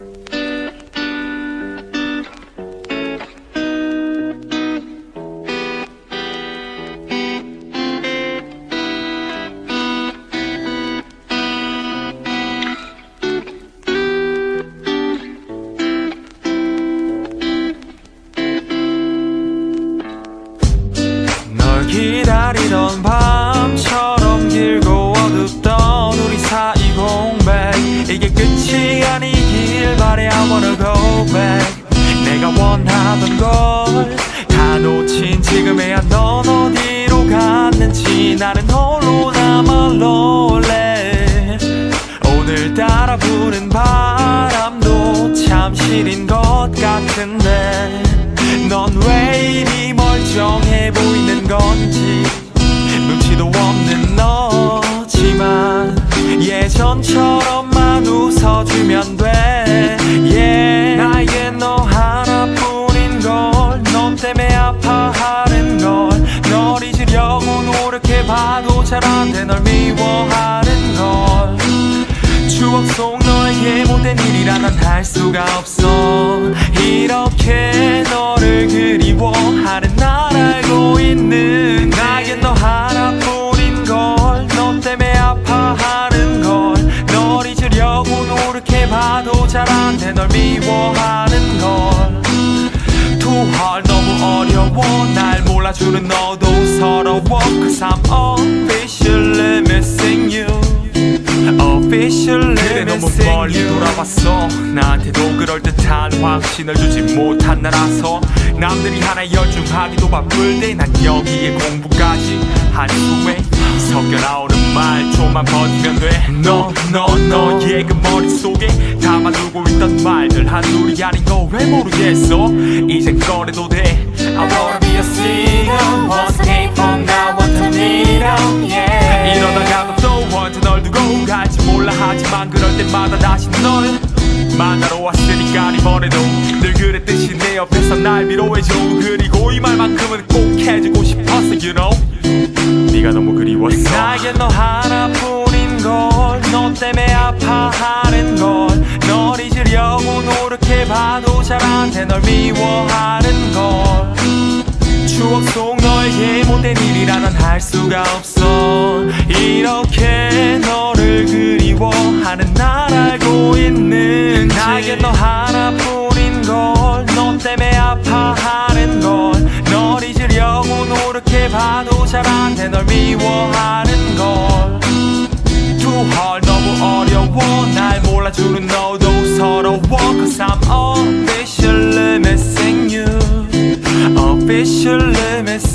널 부는 바람도 참 시린 것 같은데 넌 왜 이리 멀쩡해 보이는 건지 눈치도 없는 너지만 예전처럼만 웃어주면 돼 yeah. 나에게 너 하나뿐인 걸너 때문에 아파하는 걸널 잊으려고 노력해봐도 잘 안 돼 널 미워하는 걸 추억 속 너에게 못된 일이라 난할 수가 없어. 이렇게 너를 그리워하는 날 알고 있는 나겐 너 하나뿐인 걸너 때문에 아파하는 걸널 잊으려고 노력해봐도 잘 안 돼. 널 미워하는 걸. 투할 너무 어려워. 날 몰라주는 너도 서러워. Cause I'm officially 그래 너무 멀리. 돌아봤어? 나한테도 그럴듯한 확신을 주지 못한 나라서 남들이 하나 열중하기도 바쁠 때 난 여기에 공부까지 한숨에 섞여 나오는 말 좀만 버티면 돼너 너 너의 그 머릿속에 담아두고 있던 말들 한둘이 아닌 거 왜 모르겠어? 이젠 꺼내도 돼 때마다 다시 널 만나러 왔으니까 이번에도 늘 그랬듯이 내 옆에서 날 위로해줘. 그리고 이 말만큼은 꼭 해주고 싶었어 you know? 네가 너무 그리웠어. 나에겐 너 하나뿐인 걸너 때문에 아파하는 걸널 잊으려고 노력해봐도 잘 안 돼. 널 미워하는 걸. 추억 속 너에게 못된 일이라 난할 수가 없어. 이렇게 너를 그리워하는 헐 너무 어려워 날 몰라주는 너도 서러워 Cause I'm officially missing you Officially missing